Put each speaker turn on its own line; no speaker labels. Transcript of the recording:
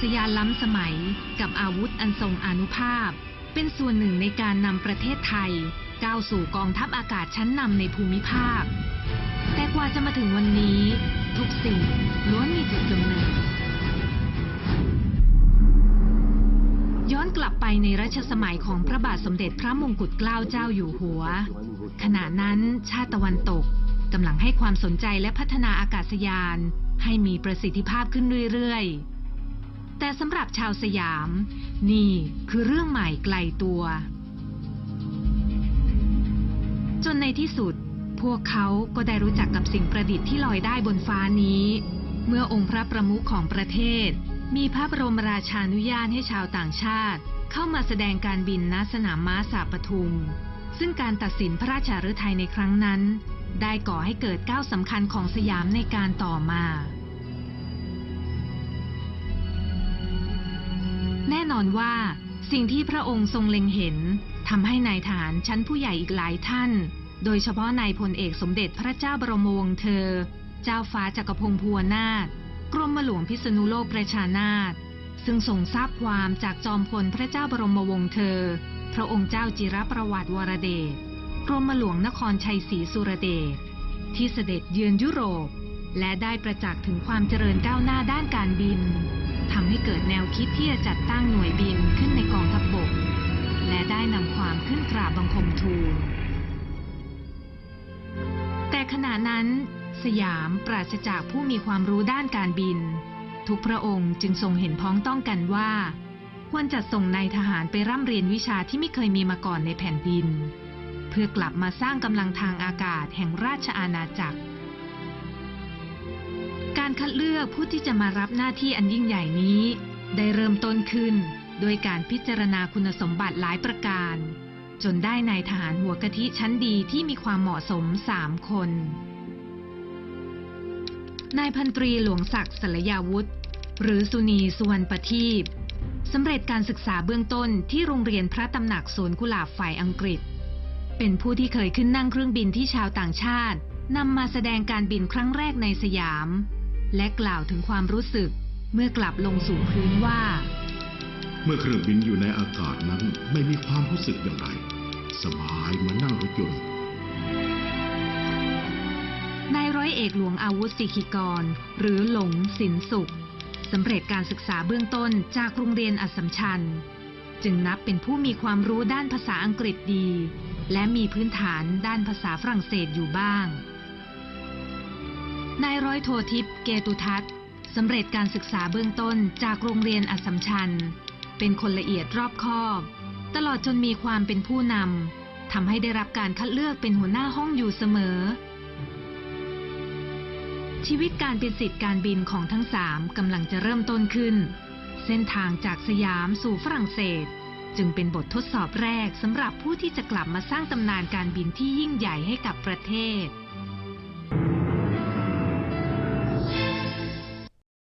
ศยานล้ำสมัย กับอาวุธอันทรงอนุภาพ เป็นส่วนหนึ่งในการนำประเทศไทย ก้าวสู่กองทัพอากาศชั้นนำในภูมิภาค แต่กว่าจะมาถึงวันนี้ ทุกสิ่งล้วนมีจุดกำเนิดย้อนกลับไปในรัชสมัยของพระบาทสมเด็จพระมงกุฎเกล้าเจ้าอยู่หัว ขณะนั้นชาติตะวันตกกำลังให้ความสนใจและพัฒนาอากาศยาน ให้มีประสิทธิภาพขึ้นเรื่อยๆ แต่สำหรับชาวสยาม นี่คือเรื่องใหม่ไกลตัว จนในที่สุด พวกเขาก็ได้รู้จักกับสิ่งประดิษฐ์ที่ลอยได้บนฟ้านี้ เมื่อองค์พระประมุขของประเทศ มีพระบรมราชานุญาตให้ชาวต่างชาติ เข้ามาแสดงการบินณสนามม้าสาปทุม ซึ่งการตัดสินพระราชาฤทัยในครั้งนั้น ได้ก่อให้เกิดก้าวสำคัญของสยามในการต่อมา น่นอนว่า สิ่งที่พระองค์ทรงเล็งเห็นทำให้นายทหารชั้นผู้ใหญ่อีกหลายท่าน โดยเฉพาะนายพลเอกสมเด็จพระเจ้าบรมวงศ์เธอ เจ้าฟ้าจักรพงศ์พัวนาถกรมหลวงพิษณุโลกประชานาถซึ่งทรงทราบความจากจอมพลพระเจ้าบรมวงศ์เธอ พระองค์เจ้าจิรประวัติวรเดชกรมหลวงนครชัยศรีสุรเดชที่เสด็จเยือนยุโรป และได้ประจักษ์ถึงความเจริญก้าวหน้าด้านการบิน เกิดแนวคิดที่จะจัดตั้งหน่วยบินขึ้นในกองทัพบบก และได้นำความขึ้นกราบบังคมทูล แต่ขณะนั้น สยามปราศจากผู้มีความรู้ด้านการบิน ทุกพระองค์จึงทรงเห็นพ้องต้องกันว่า ควรจัดส่งนายทหารไปร่ำเรียนวิชาที่ไม่เคยมีมาก่อนในแผ่นดิน เพื่อกลับมาสร้างกำลังทางอากาศแห่งราชอาณาจักร การคัดเลือกผู้ที่จะมารับหน้าที่อันยิ่งใหญ่นี้ ได้เริ่มต้นขึ้น โดยการพิจารณาคุณสมบัติหลายประการ จนได้นายทหารหัวกะทิชั้นดีที่มีความเหมาะสมสามคน นายพันตรีหลวงศักดิ์สลยาวุธหรือสุนีสุวรรณประทีปสำเร็จการศึกษาเบื้องต้นที่โรงเรียนพระตำหนักสวนกุหลาบฝ่ายอังกฤษ เป็นผู้ที่เคยขึ้นนั่งเครื่องบินที่ชาวต่างชาตินำมาแสดงการบินครั้งแรกในสยาม และกล่าวถึงความรู้สึกเมื่อกลับลงสู่พื้นว่า
เมื่อเครื่องบินอยู่ในอากาศนั้นไม่มีความรู้สึกอย่างไร สบายเหมือนนั่งรถยนต์
นายร้อยเอกหลวงอาวุธสิกิกร หรือหลงสินสุขสำเร็จการศึกษาเบื้องต้นจากโรงเรียนอัสสัมชัญ จึงนับเป็นผู้มีความรู้ด้านภาษาอังกฤษดี และมีพื้นฐานด้านภาษาฝรั่งเศสอยู่บ้าง นายร้อยโททิพย์เกตุทัศน์สำเร็จการศึกษาเบื้องต้นจากโรงเรียนอัสสมชัญ เป็นคนละเอียดรอบคอบ ตลอดจนมีความเป็นผู้นำทำให้ได้รับการคัดเลือกเป็นหัวหน้าห้องอยู่เสมอ ชีวิตการเป็นสิทธิ์การบินของทั้งสามกำลังจะเริ่มต้นขึ้น เส้นทางจากสยามสู่ฝรั่งเศส จึงเป็นบททดสอบแรกสำหรับผู้ที่จะกลับมาสร้างตำนานการบินที่ยิ่งใหญ่ให้กับประเทศ